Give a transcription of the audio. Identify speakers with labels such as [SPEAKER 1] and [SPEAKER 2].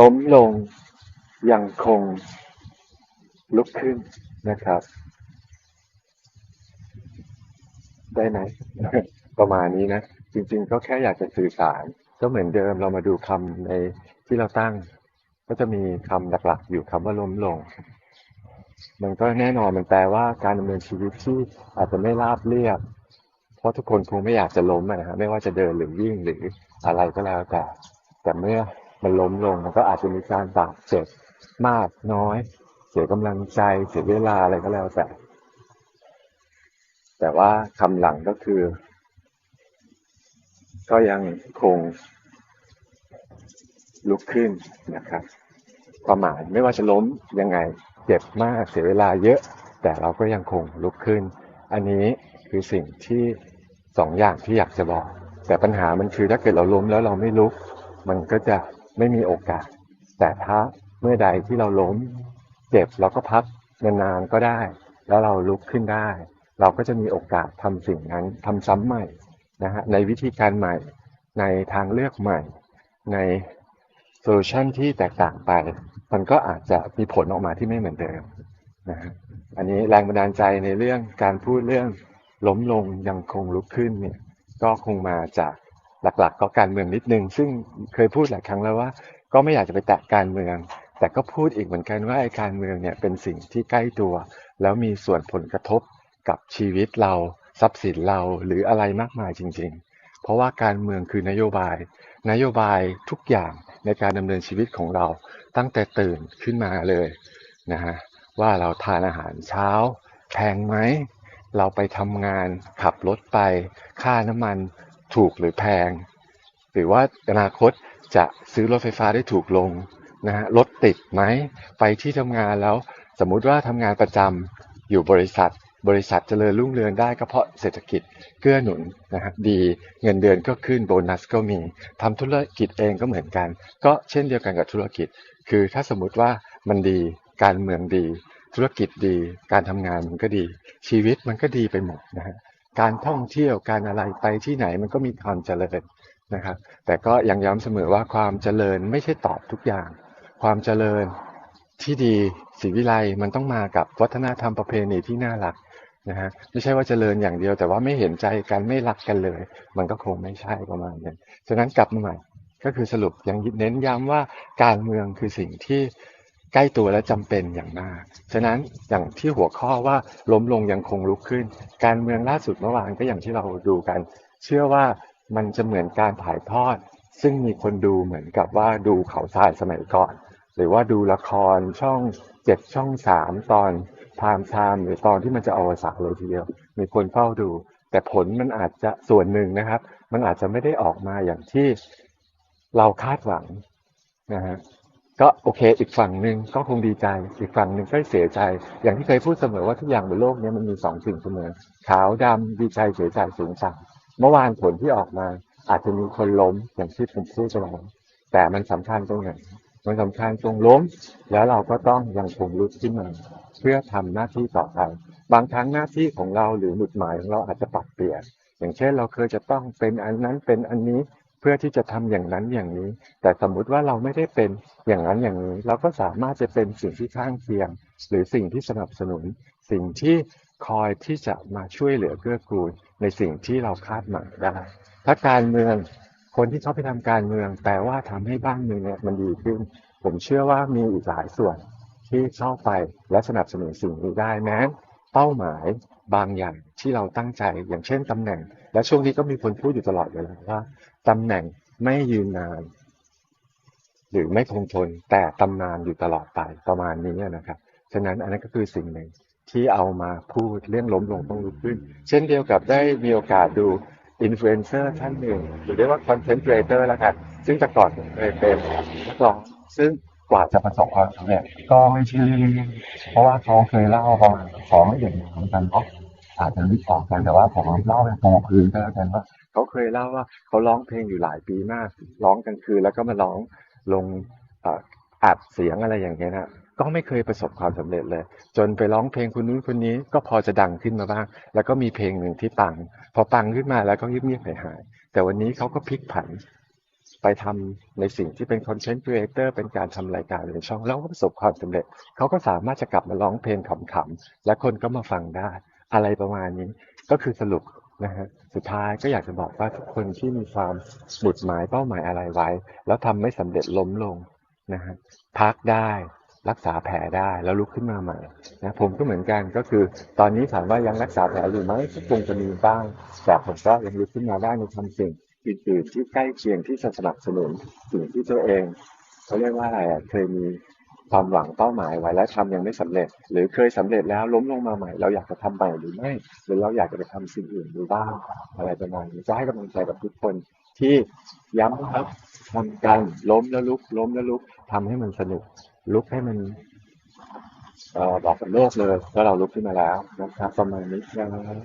[SPEAKER 1] ล้มลง ยังคง ลุกขึ้นนะครับ ได้ไหมประมาณนี้นะ จริง ๆ ก็แค่อยากจะสื่อสาร ก็เหมือนเดิมเรามาดูคำในที่เราตั้ง ก็จะมีคำหลักๆ อยู่คำว่าล้มลง มันก็แน่นอนมันแปลว่าการดำเนินชีวิตที่อาจจะไม่ราบเรียบเพราะทุกคนคงไม่อยากจะล้มนะฮะไม่ว่าจะเดินหรือวิ่งหรืออะไรก็แล้วแต่ แต่เมื่อ มันล้มลงมันก็อาจจะมีการบาดเจ็บมากน้อย เสียกำลังใจเสียเวลาอะไรก็แล้วแต่ แต่ว่าคำหลังก็คือ ก็ยังคงลุกขึ้นนะครับ ความหมายไม่ว่าจะล้มยังไงเจ็บมากเสียเวลาเยอะ แต่เราก็ยังคงลุกขึ้น อันนี้คือสิ่งที่สองอย่างที่อยากจะบอก แต่ปัญหามันคือถ้าเกิดเราล้มแล้วเราไม่ลุก มันก็จะ ไม่มีโอกาส แต่ถ้าเมื่อใดที่เราล้ม เจ็บเราก็พักนานๆก็ได้ แล้วเราลุกขึ้นได้ เราก็จะมีโอกาสทำสิ่งนั้นทำซ้ำใหม่นะฮะในวิธีการใหม่ในทางเลือกใหม่ ในโซลูชันที่แตกต่างไป มันก็อาจจะมีผลออกมาที่ไม่เหมือนเดิมนะฮะอันนี้แรงบันดาลใจในเรื่องการพูดเรื่องล้มลงยังคงลุกขึ้นเนี่ยก็คงมาจาก หลัก ๆ ก็การเมืองนิดนึง ซึ่งเคยพูดหลายครั้งแล้วว่า ก็ไม่อยากจะไปแตะการเมือง แต่ก็พูดอีกเหมือนกันว่าไอ้การเมืองเนี่ยเป็นสิ่งที่ใกล้ตัว แล้วมีส่วนผลกระทบกับชีวิตเราทรัพย์สินเราหรืออะไรมากมายจริง ๆ เพราะว่าการเมืองคือนโยบาย นโยบายทุกอย่างในการดำเนินชีวิตของเราตั้งแต่ตื่นขึ้นมาเลยนะฮะว่าเราทานอาหารเช้าแพงไหมเราไปทำงานขับรถไป ค่าน้ำมัน ถูกหรือแพง หรือว่าอนาคตจะซื้อรถไฟฟ้าได้ถูกลงนะฮะรถติดไหมไปที่ทำงานแล้วสมมุติว่าทำงานประจำอยู่บริษัท บริษัทเจริญรุ่งเรืองได้ก็เพราะเศรษฐกิจเกื้อหนุนนะฮะดีเงินเดือนก็ขึ้นโบนัสก็มีทำธุรกิจเองก็เหมือนกัน ก็เช่นเดียวกันกับธุรกิจ คือถ้าสมมุติว่ามันดีการเมืองดี ธุรกิจดี การทำงานมันก็ดี ชีวิตมันก็ดีไปหมดนะฮะ การท่องเที่ยวการอะไรไปที่ไหนมันก็มีความเจริญนะครับ แต่ก็ยังย้ำเสมอว่าความเจริญไม่ใช่ตอบทุกอย่าง ความเจริญที่ดีศรีวิไลมันต้องมากับวัฒนธรรมประเพณีที่น่ารักนะฮะไม่ใช่ว่าเจริญอย่างเดียว แต่ว่าไม่เห็นใจกันไม่รักกันเลย มันก็คงไม่ใช่ประมาณนั้นฉะนั้นกลับมาใหม่ก็คือสรุปยังเน้นย้ำว่าการเมืองคือสิ่งที่ ใกล้ตัวและจำเป็นอย่างมาก ฉะนั้นอย่างที่หัวข้อว่าล้มลงยังคงลุกขึ้น การเมืองล่าสุดเมื่อวานก็อย่างที่เราดูกัน เชื่อว่ามันจะเหมือนการถ่ายทอด ซึ่งมีคนดูเหมือนกับว่าดูเขาทรายสมัยก่อน หรือว่าดูละครช่องเจ็ดช่องสามตอนพามไทม์หรือตอนที่มันจะอวสานเลยทีเดียว มีคนเฝ้าดู แต่ผลมันอาจจะส่วนหนึ่งนะครับ มันอาจจะไม่ได้ออกมาอย่างที่เราคาดหวังนะฮะ ก็โอเค อีกฝั่งหนึ่งก็คงดีใจ อีกฝั่งหนึ่งก็เสียใจ อย่างที่เคยพูดเสมอว่าทุกอย่างบนโลกนี้มันมีสองสิ่งเสมอ ขาวดำดีใจเสียใจสูงต่ำเมื่อวานผลที่ออกมา อาจจะมีคนล้มอย่างที่ผมพูดไปแล้วแต่มันสำคัญตรงไหนมันสำคัญตรงล้ม แล้วเราก็ต้องยังคงลุกขึ้นมา เพื่อทำหน้าที่ต่อไปบางครั้งหน้าที่ของเราหรือหมุดหมายของเราอาจจะปรับเปลี่ยนอย่างเช่นเราเคยจะต้องเป็นอันนั้นเป็นอันนี้ พื่อที่จะทำอย่างนั้นอย่างนี้ แต่สมมุติว่าเราไม่ได้เป็นอย่างนั้นอย่างนี้ เราก็สามารถจะเป็นสิ่งที่ข้างเคียง หรือสิ่งที่สนับสนุน สิ่งที่คอยที่จะมาช่วยเหลือเกื้อกูลในสิ่งที่เราคาดหมายได้ถ้าการเมืองคนที่เขาไปทำการเมืองแปลว่าทำให้บ้านเมืองเนี่ยมันดีขึ้น ผมเชื่อว่ามีอีกหลายส่วนที่เข้าไปและสนับสนุนสิ่งนี้ได้แม้ เป้าหมายบางอย่างที่เราตั้งใจอย่างเช่นตำแหน่ง และช่วงนี้ก็มีคนพูดอยู่ตลอดเวลาว่าตำแหน่งไม่ยืนนาน หรือไม่คงทนแต่ตำนานอยู่ตลอดไปประมาณนี้นะครับฉะนั้นอันนั้นก็คือสิ่งหนึ่งที่เอามาพูดเรื่องล้มลงต้องลุกขึ้น เช่นเดียวกับได้มีโอกาสดูอินฟลูเอนเซอร์ท่านหนึ่งหรือเรียกว่าคอนเทนต์ครีเอเตอร์แล้วกันซึ่งแต่ก่อนเคยเป็นนักร้องซึ่ง กว่าจะประสบความสำเร็จก็ไม่ใช่เรื่องเพราะว่าเขาเคยเล่าประมาณขอไม่เด่นเหมือนกันเนาะอาจจะนึกออกกันแต่ว่าผมเล่าเป็นพอพื้นก็แล้วกันว่าเขาเคยเล่าว่าเขาร้องเพลงอยู่หลายปีมากร้องกลางคืนแล้วก็มาร้องลงอ่ออัดเสียงอะไรอย่างเงี้ยนะก็ไม่เคยประสบความสำเร็จเลย จนไปร้องเพลงคนนู้นคนนี้ก็พอจะดังขึ้นมาบ้าง แล้วก็มีเพลงหนึ่งที่ปัง พอปังขึ้นมาแล้วก็เงียบๆหายๆแต่วันนี้เขาก็พลิกผัน ไปทำในสิ่งที่เป็นคอนเทนต์ครีเอเตอร์เป็นการทำรายการในช่องแล้วก็ประสบความสำเร็จ เขาก็สามารถจะกลับมาร้องเพลงขำๆและคนก็มาฟังได้ อะไรประมาณนี้ก็คือสรุปนะฮะสุดท้ายก็อยากจะบอกว่าทุกคนที่มีความหมุดหมายเป้าหมายอะไรไว้ แล้วทำไม่สำเร็จล้มลงนะฮะพักได้รักษาแผลได้แล้วลุกขึ้นมาใหม่นะผมก็เหมือนกันก็คือ ตอนนี้ถามว่ายังรักษาแผลอยู่ไหมก็คงจะมีบ้างแต่ผมก็ยังลุกขึ้นมาได้ในทำสิ่ง อื่นๆที่ใกล้เคียงที่จะสนับสนุนสิ่งที่ตัวเองเขาเรียกว่าอะไรอะเคยมีความหวังเป้าหมายไว้แล้วทำยังไม่สำเร็จ หรือเคยสำเร็จแล้วล้มลงมาใหม่ เราอยากจะทำใหม่หรือไม่หรือเราอยากจะไปทำสิ่งอื่นดูบ้างอะไรประมาณนี้จะให้กำลังใจกับทุกคนที่ย้ำนะครับทำกันล้มแล้วลุก ล้มแล้วลุกทำให้มันสนุก ลุกให้มันเออบอกกับโลกเลยว่าเราลุกขึ้นมาแล้วนะครับประมาณนี้นะครับ